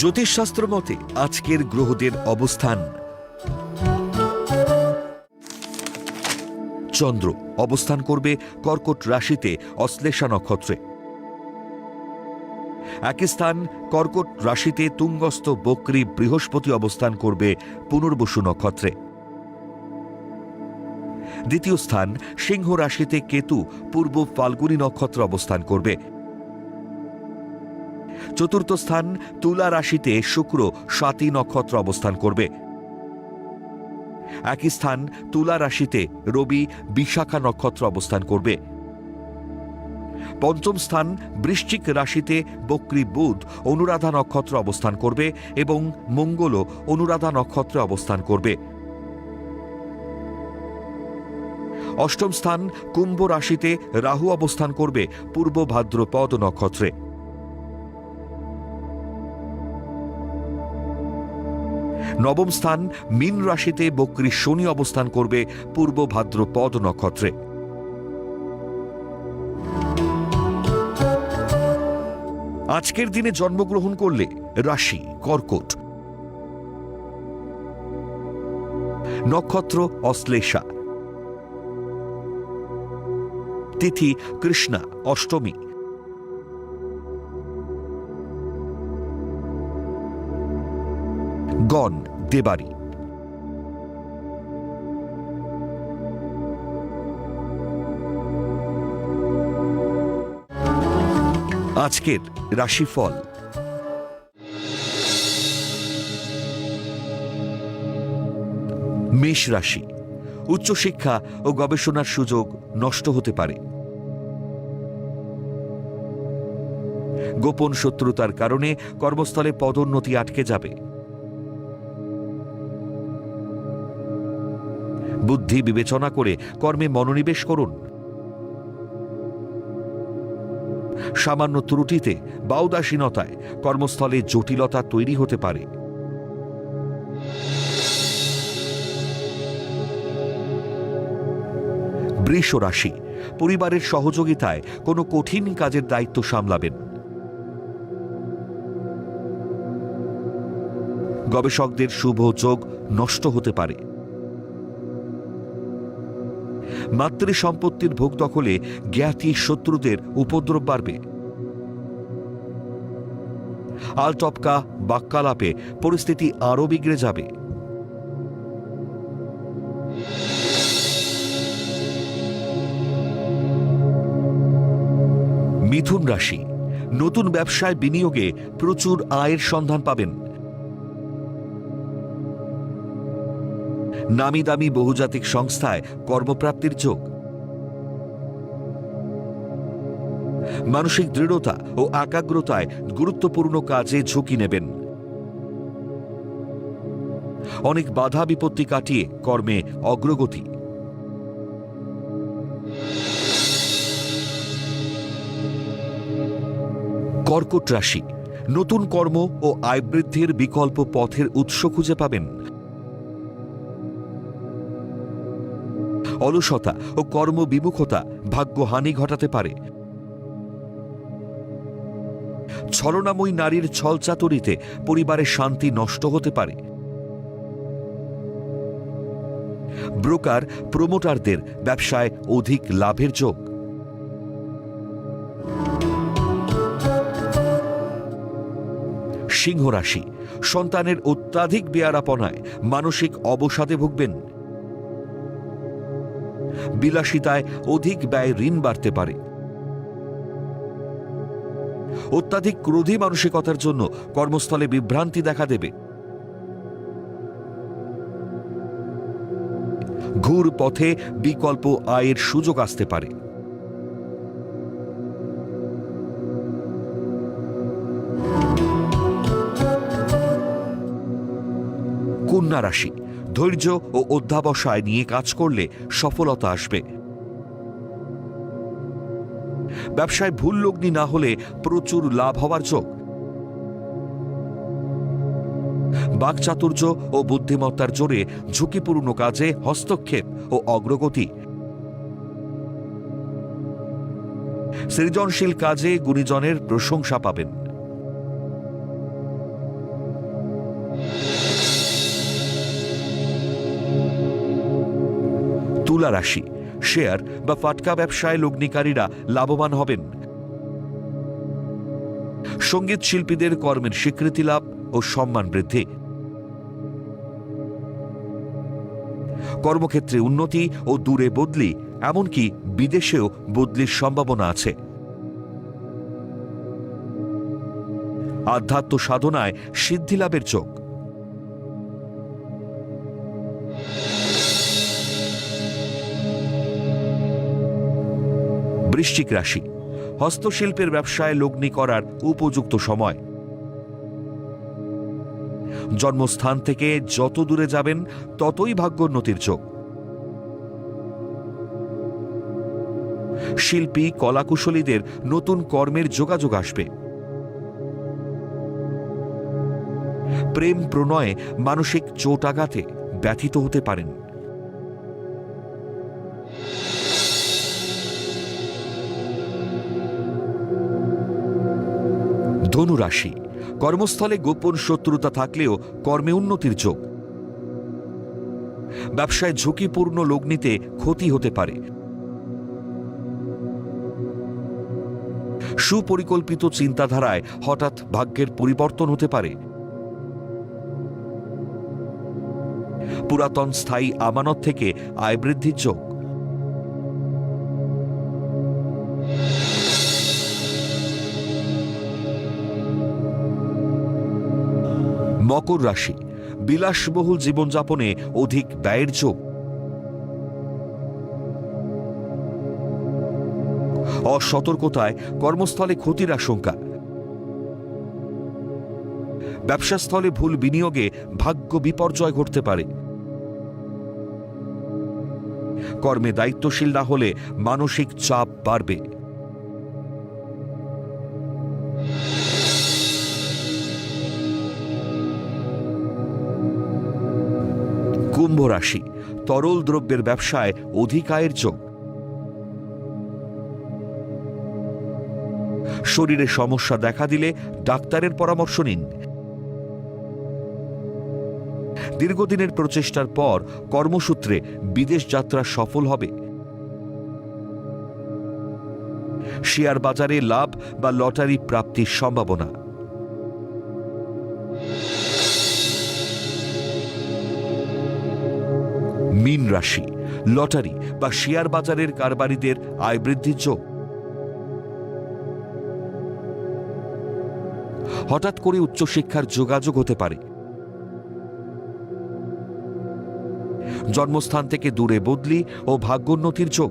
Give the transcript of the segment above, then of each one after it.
জ্যোতিষশাস্ত্র মতে, আজকের গ্রহদের অবস্থান। চন্দ্র অবস্থান করবে কর্কট রাশিতে অশ্লেষা নক্ষত্রে একই স্থান, কর্কট রাশিতে তুঙ্গস্থ বক্রী বৃহস্পতি অবস্থান করবে পুনর্বসু নক্ষত্রে। দ্বিতীয় স্থান, সিংহ রাশিতে কেতু, পূর্ব ফাল্গুনী নক্ষত্র অবস্থান করবে। চতুর্থ স্থান তুলা রাশিতে শুক্র স্বাতী নক্ষত্র অবস্থান করবে। একই স্থান তুলা রাশিতে রবি বিশাখা নক্ষত্র অবস্থান করবে। পঞ্চম স্থান বৃশ্চিক রাশিতে বক্রী বুধ অনুরাধা নক্ষত্র অবস্থান করবে এবং মঙ্গলও অনুরাধা নক্ষত্রে অবস্থান করবে। অষ্টম স্থান কুম্ভ রাশিতে রাহু অবস্থান করবে পূর্ব ভাদ্রপদ নক্ষত্রে। নবম স্থান মীন রাশিতে বক্রী শনি অবস্থান করবে পূর্ব ভাদ্রপদ নক্ষত্রে। আজকের দিনে জন্মগ্রহণ করলে রাশি, কর্কট। নক্ষত্র, অশ্লেষা। তিথি, কৃষ্ণা, অষ্টমী। গণ দেবারি। আজকের রাশিফল। মেষ রাশি। উচ্চশিক্ষা ও গবেষণার সুযোগ নষ্ট হতে পারে। গোপন শত্রুতার কারণে কর্মস্থলে পদোন্নতি আটকে যাবে। বুদ্ধি বিবেচনা করে কর্মে মনোনিবেশ করুন। সামান্য ত্রুটিতে বা উদাসীনতায় কর্মস্থলে জটিলতা তৈরি হতে পারে। বৃষ রাশি পরিবারের সহযোগিতায় কোনো কঠিন কাজের দায়িত্ব সামলাবেন। গবেষকদের শুভ যোগ নষ্ট হতে পারে। মাতৃ সম্পত্তির ভোগ দখলে জ্ঞাতি শত্রুদের উপদ্রব বাড়বে। আলটপকা বাক্যালাপে পরিস্থিতি আরও বিগড়ে যাবে। মিথুন রাশি, নতুন ব্যবসায় বিনিয়োগে প্রচুর আয়ের সন্ধান পাবেন। নামি দামি বহুজাতিক সংস্থায় কর্মপ্রাপ্তির যোগ। মানসিক দৃঢ়তা ও একাগ্রতায় গুরুত্বপূর্ণ কাজে ঝুঁকি নেবেন। অনেক বাধা বিপত্তি কাটিয়ে কর্মে অগ্রগতি। কর্কট রাশি, নতুন কর্ম ও আয় বৃদ্ধির বিকল্প পথের উৎস খুঁজে পাবেন। অলসতা ও কর্মবিমুখতা ভাগ্যহানি ঘটাতে পারে। ছলনাময়ী নারীর ছলচাতুরিতে পরিবারের শান্তি নষ্ট হতে পারে। ব্রোকার, প্রমোটারদের ব্যবসায় অধিক লাভের যোগ। সিংহ রাশি সন্তানের অত্যাধিক বেয়ারাপনায় মানসিক অবসাদে ভুগবেন। বিলাসিতায় অধিক ব্যয় ঋণ বাড়তে পারে। অত্যাধিক ক্রোধী মানসিকতার জন্য কর্মস্থলে বিভ্রান্তি দেখা দেবে। ঘুর পথে বিকল্প আয়ের সুযোগ আসতে পারে। কন্যা রাশি ধৈর্য ও অধ্যাবসায় নিয়ে কাজ করলে সফলতা আসবে। ব্যবসায় ভুল লগ্নি না হলে প্রচুর লাভ হওয়ার যোগ। বাকচাতুর্য ও বুদ্ধিমত্তার জোরে ঝুঁকিপূর্ণ কাজে হস্তক্ষেপ ও অগ্রগতি। সৃজনশীল কাজে গুণীজনের প্রশংসা পাবেন। তুলা রাশি। শেয়ার বা ফাটকা ব্যবসায় লগ্নিকারীরা লাভবান হবেন। সংগীত শিল্পীদের কর্মের স্বীকৃতি লাভ ও সম্মান বৃদ্ধি। কর্মক্ষেত্রে উন্নতি ও দূরে বদলি, এমনকি বিদেশেও বদলির সম্ভাবনা আছে। আধ্যাত্ম সাধনায় সিদ্ধি লাভের চোখ। বৃশ্চিক রাশি। হস্তশিল্পের ব্যবসায় লগ্নি করার উপযুক্ত সময়। জন্মস্থান থেকে যত দূরে যাবেন, ততই ভাগ্যোন্নতির চোখ শিল্পী, কলাকুশলীদের নতুন কর্মের যোগাযোগ আসবে। প্রেম প্রণয়ে মানসিক চোট আঘাতে ব্যথিত হতে পারেন। ধনুরাশি। কর্মস্থলে গোপন শত্রুতা থাকলেও কর্মে উন্নতির যোগ। ব্যবসায় ঝুঁকিপূর্ণ লগ্নিতে ক্ষতি হতে পারে। সুপরিকল্পিত চিন্তাধারায় হঠাৎ ভাগ্যের পরিবর্তন হতে পারে। পুরাতন স্থায়ী আমানত থেকে আয় বৃদ্ধির যোগ। মকর রাশি। বিলাসবহুল জীবনযাপনে অধিক ব্যয়ের যোগ। অসতর্কতায় কর্মস্থলে ক্ষতির আশঙ্কা। ব্যবসাস্থলে ভুল বিনিয়োগে ভাগ্য বিপর্যয় ঘটতে পারে। কর্মে দায়িত্বশীল না হলে মানসিক চাপ বাড়বে। কুম্ভ রাশি, তরল দ্রব্যের ব্যবসায় অধিক আয়ের যোগ। শরীরে সমস্যা দেখা দিলে ডাক্তারের পরামর্শ নিন। দীর্ঘদিনের প্রচেষ্টার পর কর্মসূত্রে বিদেশ যাত্রা সফল হবে। শেয়ার বাজারে লাভ বা লটারি প্রাপ্তির সম্ভাবনা। মীন রাশি, লটারি বা শেয়ার বাজারের কারবারিদের আয় বৃদ্ধির যোগ। হঠাৎ করে উচ্চশিক্ষার যোগাযোগ হতে পারে। জন্মস্থান থেকে দূরে বদলি ও ভাগ্যোন্নতির যোগ।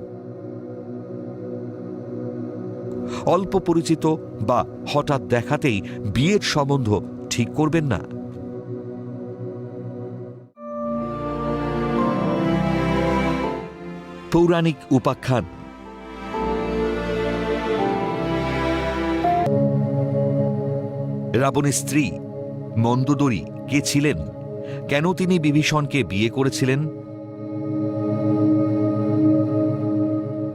অল্প পরিচিত বা হঠাৎ দেখাতেই বিয়ের সম্বন্ধ ঠিক করবেন না। পৌরাণিক উপাখ্যান। রাবণের স্ত্রী মন্দোদরী কে ছিলেন? কেন তিনি বিভীষণকে বিয়ে করেছিলেন?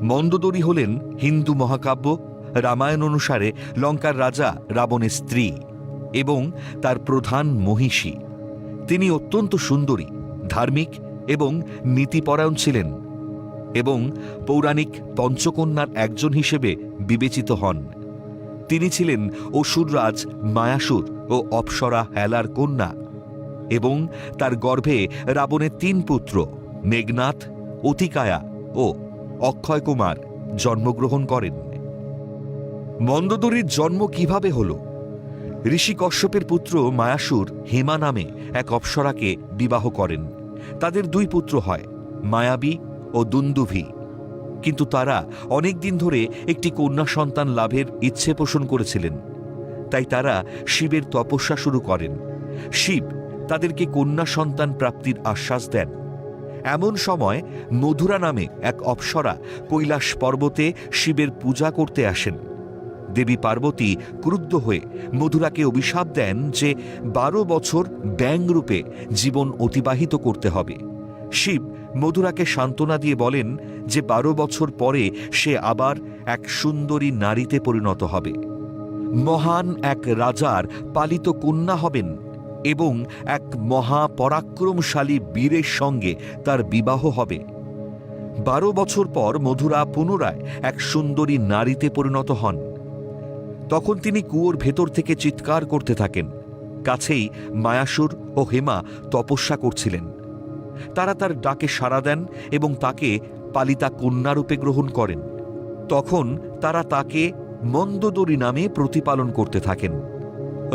মন্দোদরী হলেন হিন্দু মহাকাব্য, রামায়ণ অনুসারে লঙ্কার রাজা রাবণের স্ত্রী এবং তার প্রধান মহিষী। তিনি অত্যন্ত সুন্দরী, ধার্মিক এবং নীতিপরায়ণ ছিলেন। এবং পৌরাণিক পঞ্চকন্যার একজন হিসেবে বিবেচিত হন। তিনি ছিলেন অসুররাজ মায়াসুর ও অপ্সরা হেলার কন্যা এবং তার গর্ভে রাবণের তিন পুত্র, মেঘনাথ, অতিকায়া ও অক্ষয় কুমার জন্মগ্রহণ করেন। মন্দোদরীর জন্ম কীভাবে হল? ঋষি কশ্যপের পুত্র মায়াসুর হেমা নামে এক অপ্সরাকে বিবাহ করেন। তাদের দুই পুত্র হয়, মায়াবী ও দুন্দুভি। কিন্তু তারা অনেক দিন ধরে একটি কন্যা সন্তান লাভের ইচ্ছে পোষণ করেছিলেন। তাই তারা শিবের তপস্যা শুরু করেন। শিব তাদেরকে কন্যা সন্তান প্রাপ্তির আশ্বাস দেন। এমন সময় মধুরা নামে এক অপ্সরা কৈলাস পর্বতে শিবের পূজা করতে আসেন। দেবী পার্বতী ক্রুদ্ধ হয়ে মধুরাকে অভিশাপ দেন যে বারো বছর ব্যাংরূপে জীবন অতিবাহিত করতে হবে। শিব মধুরাকে সান্ত্বনা দিয়ে বলেন যে বারো বছর পরে সে আবার এক সুন্দরী নারীতে পরিণত হবে। মহান এক রাজার পালিত কন্যা হবেন এবং এক মহা পরাক্রমশালী বীরের সঙ্গে তার বিবাহ হবে। বারো বছর পর মধুরা পুনরায় এক সুন্দরী নারীতে পরিণত হন। তখন তিনি কুয়োর ভেতর থেকে চিৎকার করতে থাকেন। কাছেই মায়াসুর ও হেমা তপস্যা করছিলেন। তারা তার ডাকে সাড়া দেন এবং তাকে পালিতা কন্যারূপে গ্রহণ করেন। তখন তারা তাকে মন্দদরি নামে প্রতিপালন করতে থাকেন।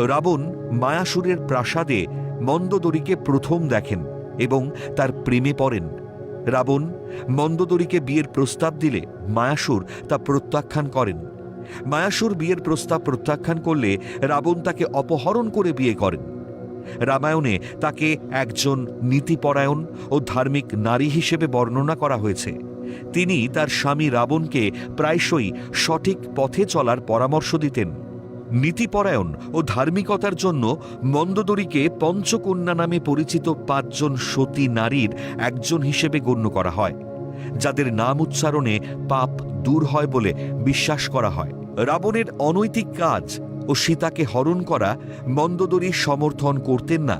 রাবণ মায়াসুরের প্রাসাদে মন্দদরিকে প্রথম দেখেন এবং তার প্রেমে পড়েন। রাবণ মন্দদরিকে বিয়ের প্রস্তাব দিলে মায়াসুর তা প্রত্যাখ্যান করেন। মায়াসুর বিয়ের প্রস্তাব প্রত্যাখ্যান করলে রাবণ তাকে অপহরণ করে বিয়ে করেন। রামায়ণে তাকে একজন নীতিপরায়ণ ও ধার্মিক নারী হিসেবে বর্ণনা করা হয়েছে। তিনি তার স্বামী রাবণকে প্রায়শই সঠিক পথে চলার পরামর্শ দিতেন। নীতিপরায়ণ ও ধার্মিকতার জন্য মন্দদরিকে পঞ্চকন্যা নামে পরিচিত পাঁচজন সতী নারীর একজন হিসেবে গণ্য করা হয়, যাদের নাম উচ্চারণে পাপ দূর হয় বলে বিশ্বাস করা হয়। রাবণের অনৈতিক কাজ ও সীতাকে হরণ করা মন্দদরি সমর্থন করতেন না।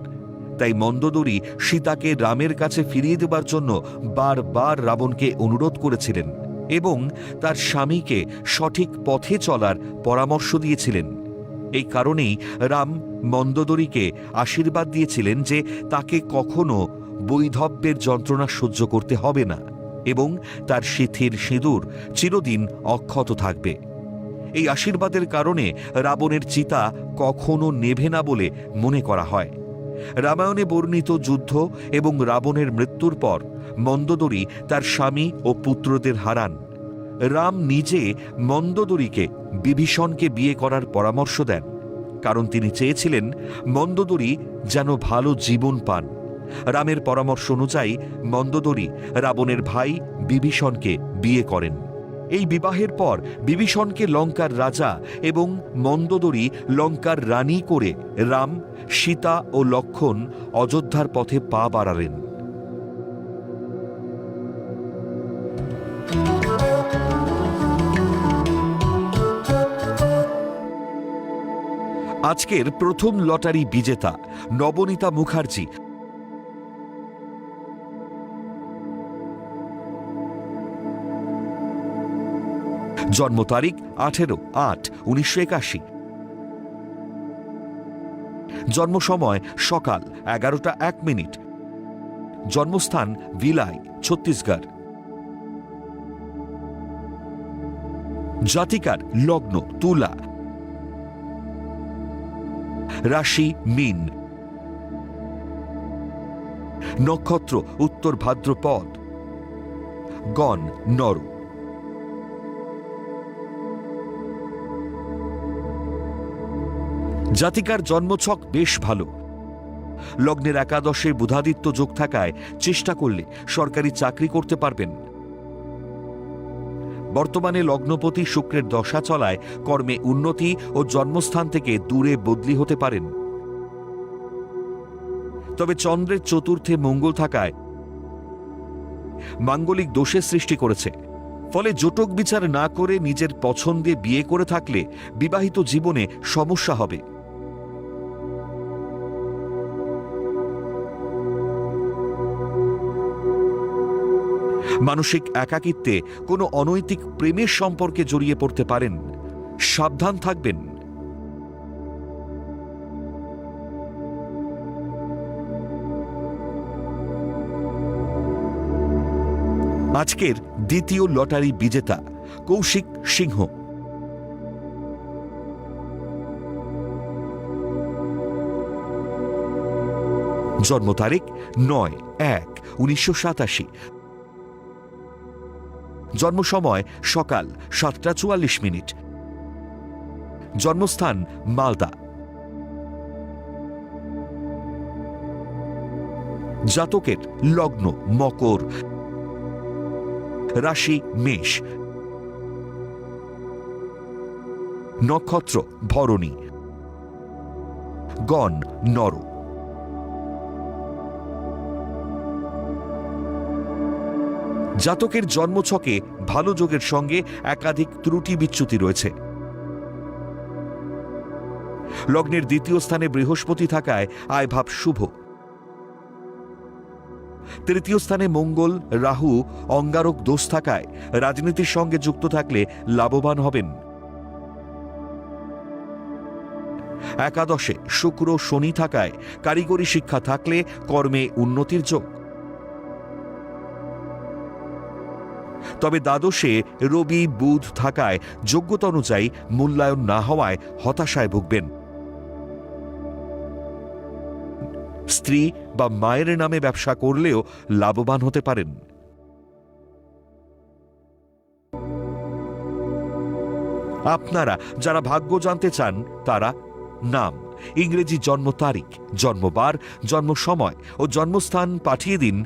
তাই মন্দদরী সীতাকে রামের কাছে ফিরিয়ে দেবার জন্য বারবার রাবণকে অনুরোধ করেছিলেন এবং তার স্বামীকে সঠিক পথে চলার পরামর্শ দিয়েছিলেন। এই কারণেই রাম মন্দদরিকে আশীর্বাদ দিয়েছিলেন যে তাকে কখনো বৈধব্যের যন্ত্রণা সহ্য করতে হবে না এবং তার সিথির সিঁদুর চিরদিন অক্ষত থাকবে। এই আশীর্বাদের কারণে রাবণের চিতা কখনো নেভে না বলে মনে করা হয়। রামায়ণে বর্ণিত যুদ্ধ এবং রাবণের মৃত্যুর পর মন্দদরি তার স্বামী ও পুত্রদের হারান। রাম নিজে মন্দদরিকে, বিভীষণকে বিয়ে করার পরামর্শ দেন। কারণ তিনি চেয়েছিলেন মন্দদরি যেন ভালো জীবন পান। রামের পরামর্শ অনুযায়ী মন্দদরি রাবণের ভাই বিভীষণকে বিয়ে করেন। এই বিবাহের পর বিভীষণকে লঙ্কার রাজা এবং মন্দদরি লঙ্কার রানী করে রাম, সীতা ও লক্ষণ অযোধ্যার পথে পা বাড়ালেন। আজকের প্রথম লটারি বিজেতা নবনীতা মুখার্জি জন্ম তারিখ আঠেরো আট উনিশশো একাশি। জন্ম সময় সকাল এগারোটা এক মিনিট। জন্মস্থান ভিলাই, ছত্তিশগড়। জাতিকার লগ্ন তুলা। রাশি মিন। নক্ষত্র উত্তর ভাদ্রপদ। গণ নর জাতিকার জন্মছক বেশ ভালো। লগ্নের একাদশে বুধাদিত্য যোগ থাকায় চেষ্টা করলে সরকারি চাকরি করতে পারবেন। বর্তমানে লগ্নপতি শুক্রের দশা চলায় কর্মে উন্নতি ও জন্মস্থান থেকে দূরে বদলি হতে পারেন। তবে চন্দ্রের চতুর্থে মঙ্গল থাকায় মাঙ্গলিক দোষের সৃষ্টি করেছে। ফলে জোটক বিচার না করে নিজের পছন্দে বিয়ে করে থাকলে বিবাহিত জীবনে সমস্যা হবে। মানসিক একাকিত্বে কোনো অনৈতিক প্রেমের সম্পর্কে জড়িয়ে পড়তে পারেন। সাবধান থাকবেন। আজকের দ্বিতীয় লটারি বিজেতা কৌশিক সিংহ। জন্ম তারিখ নয় এক উনিশশো সাতাশি জন্ম সময় সকাল সাতটা চুয়াল্লিশ মিনিট। জন্মস্থান মালদা। জাতকের লগ্ন মকর। রাশি মেষ। নক্ষত্র ভরণী। গণ নর। জাতকের জন্মছকে ভালো যোগের সঙ্গে একাধিক ত্রুটি বিচ্যুতি রয়েছে। লগ্নের দ্বিতীয় স্থানে বৃহস্পতি থাকায় আয়ভাব শুভ। তৃতীয় স্থানে মঙ্গল, রাহু, অঙ্গারক দোষ থাকায় রাজনীতির সঙ্গে যুক্ত থাকলে লাভবান হবেন। একাদশে শুক্র শনি থাকায় কারিগরি শিক্ষা থাকলে কর্মে উন্নতির যোগ। তবে দ্বাদশে রবি বুধ থাকায় যোগ্যতা অনুযায়ী মূল্যায়ন না হওয়ায় হতাশায় ভুগবেন। স্ত্রী বা মায়ের নামে ব্যবসা করলেও লাভবান হতে পারেন। আপনারা যারা ভাগ্য জানতে চান, তারা নাম, ইংরেজি জন্ম তারিখ, জন্মবার জন্ম সময় ও জন্মস্থান পাঠিয়ে দিন